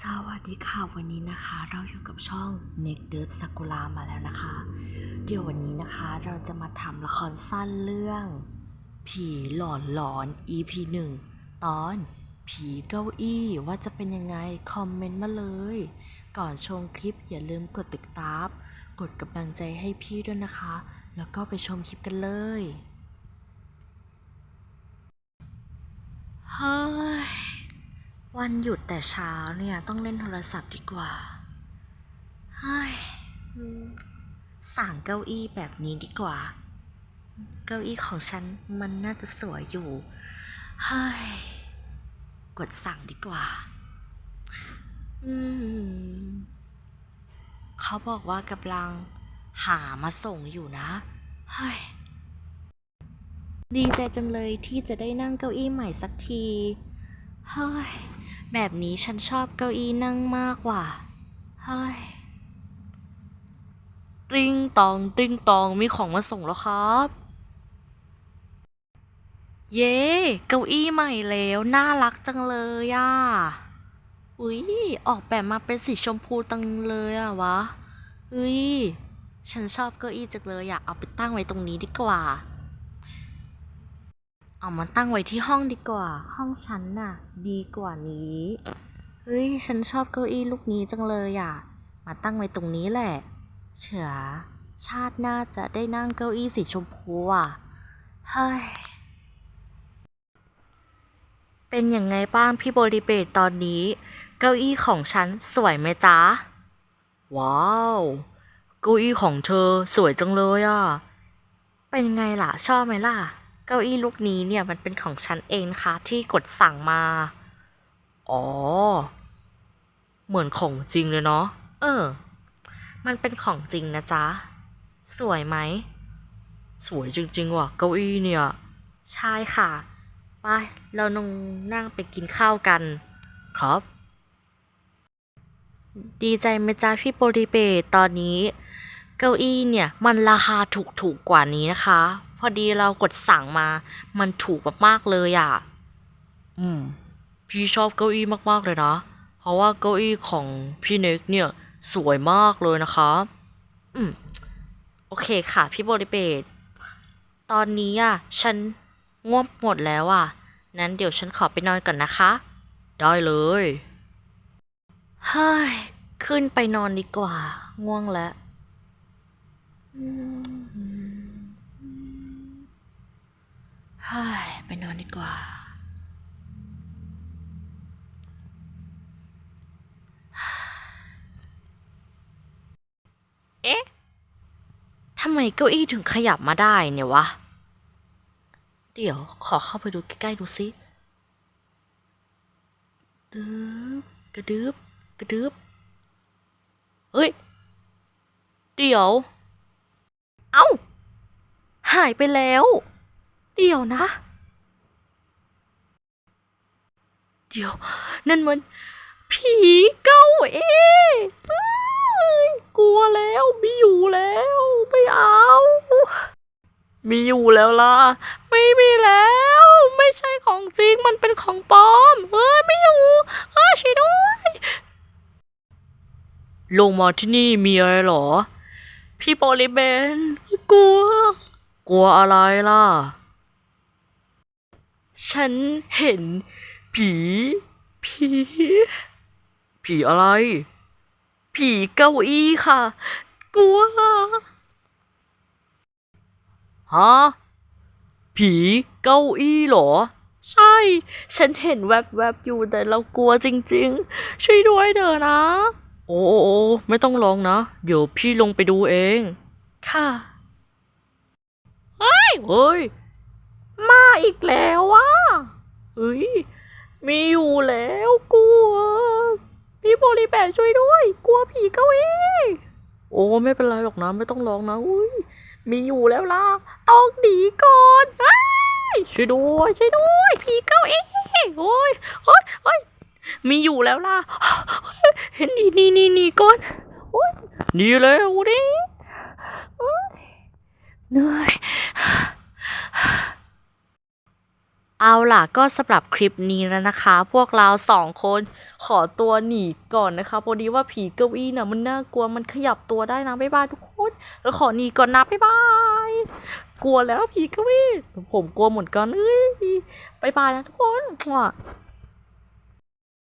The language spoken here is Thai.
สวัสดีค่ะวันนี้นะคะ เราอยู่กับช่อง Neck d e r b Sakura มาแล้วนะคะ เดี๋ยววันนี้นะคะเราจะมาทำละครสั้นเรื่อง ผีหลอนหลอน EP 1 ตอน ผีเก้าอี้ว่าจะเป็นยังไง คอมเมนต์มาเลย ก่อนชมคลิปอย่าลืมกดติดตามกดกำลังใจให้พี่ด้วยนะคะ แล้วก็ไปชมคลิปกันเลยเฮ้ย วันหยุดแต่เช้าเนี่ยต้องเล่นโทรศัพท์ดีกว่าเฮ้ยสั่งเก้าอี้แบบนี้ดีกว่า เก้าอี้ของฉันมันน่าจะสวยอยู่ เฮ้ย กดสั่งดีกว่า อืม เขาบอกว่ากำลังหามาส่งอยู่นะ เฮ้ย ดีใจจังเลยที่จะได้นั่งเก้าอี้ใหม่สักที เฮ้ย แบบนี้ฉันชอบเก้าอี้นั่งมากกว่าเฮ้ย ติ้งตองติ้งตองมีของมาส่งแล้วครับ เย้ เก้าอี้ใหม่แล้ว น่ารักจังเลยอะ อุ้ยออกแบบมาเป็นสีชมพูตังเลยอะวะ อุ้ย ฉันชอบเก้าอี้จังเลยอยากเอาไปตั้งไว้ตรงนี้ดีกว่า เอามาตั้งไว้ที่ห้องดีกว่า ห้องฉันน่ะ ดีกว่านี้ เฮ้ย ฉันชอบเก้าอี้ลูกนี้จังเลยอะ มาตั้งไว้ตรงนี้แหละ เฉือชาติหน้าจะได้นั่งเก้าอี้สีชมพูอะ เฮ้ย เป็นยังไงบ้างพี่บริเบตตอนนี้ เก้าอี้ของฉันสวยไหมจ๊ะ ว้าว เก้าอี้ของเธอสวยจังเลยอะ เป็นไงล่ะ ชอบไหมล่ะ เก้าอี้ลูกนี้เนี่ยมันเป็นของฉันเองนะคะที่กดสั่งมา อ๋อ เหมือนของจริงเลยเนาะ เออ มันเป็นของจริงนะจ๊ะ สวยไหม สวยจริงๆว่ะ เก้าอี้เนี่ย ใช่ค่ะ ไป เรานงนั่งไปกินข้าวกัน ครับ ดีใจไหมจ๊ะพี่โปริเบตตอนนี้ เก้าอี้เนี่ย มันราคาถูกถูกๆกว่านี้นะคะ อดีเรากดสั่งมา มันถูกมากๆเลยอะ อืม พี่ชอบเก้าอี้มากๆเลยนะ เพราะว่าเก้าอี้ของพี่เน็กเนี่ย สวยมากเลยนะคะ อืม โอเคค่ะ พี่บริเบตตอนนี้อะ ฉันง่วงหมดแล้วอะ นั้นเดี๋ยวฉันขอไปนอนก่อนนะคะ ได้เลย เฮ้ย ขึ้นไปนอนดีกว่า ง่วงแล้วเฮ้ยไปนอนดีกว่า เอ๊ะ ทำไมเก้าอี้ถึงขยับมาได้เนี่ยวะ เดี๋ยวขอเข้าไปดูใกล้ๆดูสิดึบกระดึบกระดึบเฮ้ย เดี๋ยว เอ้า หายไปแล้ว เดี๋ยวนะ เดี๋ยว นั่นมัน ผีเก้าเอกลัวแล้วไม่อยู่แล้วไม่เอามีอยู่แล้วล่ะ ไม่มีแล้ว ไม่ใช่ของจริงมันเป็นของปลอมเฮ้ยไม่อยู่เฮ้ยช่วยด้วยลงมาที่นี่มีอะไรเหรอ พี่โปลิเบนกลัว กลัวอะไรล่ะ ฉันเห็น ผี ผี ผีอะไร ผีเก้าอี้ค่ะ กลัวฮะผีเก้าอี้เหรอ ใช่ ฉันเห็นแวบๆอยู่แต่เรากลัวจริง ๆ ช่วยด้วยเถอะนะ โอ้โอ้โอ้ไม่ต้องร้องนะ เดี๋ยวพี่ลงไปดูเอง ค่ะ เฮ้ย เฮ้ย มาอีกแล้วว่ะ เฮ้ย มีอยู่แล้วกลัว พี่โบลิแบนช่วยด้วย กลัวผีเก้าอี้โอ้ไม่เป็นไรหรอกนะไม่ต้องร้องนะอุ้ยมีอยู่แล้วล่ะต้องหนีก่อนอช่วยด้วยช่วยด้วยผีเก้าอี้โอ้ยโอ้ยโอ้ยมีอยู่แล้วล่ะเห็นหนีหนีหนีหนีก่อนโอ้ยหนีแล้วดิเหนื่อย เอาล่ะก็สำหรับคลิปนี้แล้วนะคะ พวกเราสองคนขอตัวหนีก่อนนะคะพอดีว่าผีเก้าอี้น่ะมันน่ากลัวมันขยับตัวได้นะบ๊ายบายทุกคนแล้วขอหนีก่อนนะบ๊ายบายกลัวแล้วผีเก้าอี้ผมกลัวเหมือนกันเอ้ยบ๊ายบายนะทุกคน